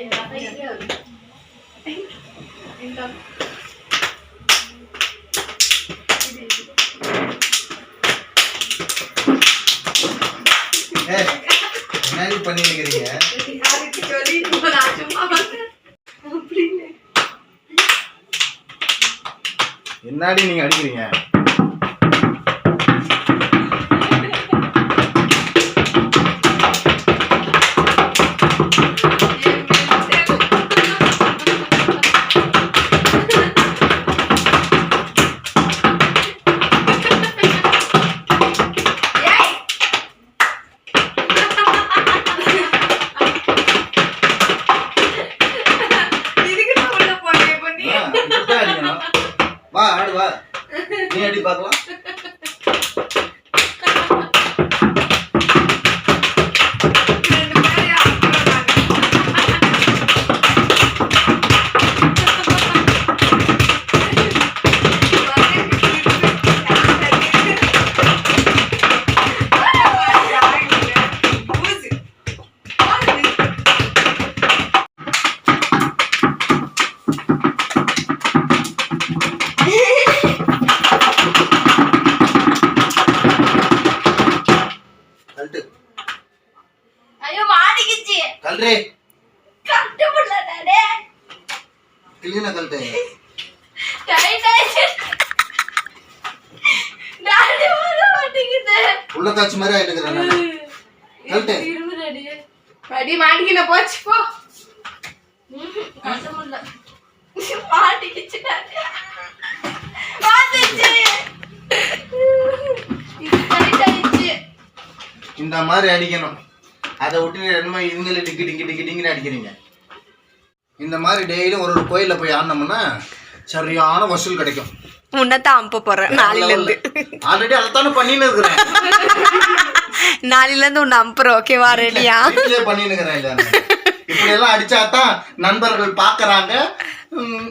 என்ன பண்ணிருக்கிறீங்க அதுக்கு சொல்லி நான் சும்மா என்னடி நீங்க அடிக்கிறீங்க? வா ஆடு வா. நீ அடி பார்க்கலாம்? மாட்டிக்கிச்சு கல்றே. கட்டு புள்ளடே கிளீனா கழட்டு டைட் ஆயிடுச்சு டாடி வர மாட்டேங்குது. உள்ள காய்ச்சி மாதிரி ஆயிட்டுக்கிறேன் நான். கழட்டு இருமுறடி அடி மாட்டிக்கின போச்சு போ. கட்ட மாட்டிக்கிச்சு இந்த மாதிரி அடிக்கணும். அதை விட்டு என்னமோ இவங்களே டிக்கி டிக்கி டிக்கி டிங்கின்னு அடிக்கிறீங்க. இந்த மாதிரி டெய்லியும் ஒரு ஒரு கோயிலில் போய் ஆடினோம்னா சரியான வசூல் கிடைக்கும். உன்னதான் அம்ப போறேன். நாளையில இருந்து ஆல்ரெடி அதைத்தானே பண்ணின்னு இருக்கிறேன் நாளையில இருந்து உன்னை அம்புறோம் ஓகேவா ரெடியா வீட்டிலே பண்ணின்னு இருக்கிறேன் இல்ல. இப்படி எல்லாம் அடிச்சாதான் நண்பர்கள் பார்க்கறாங்க. ம்.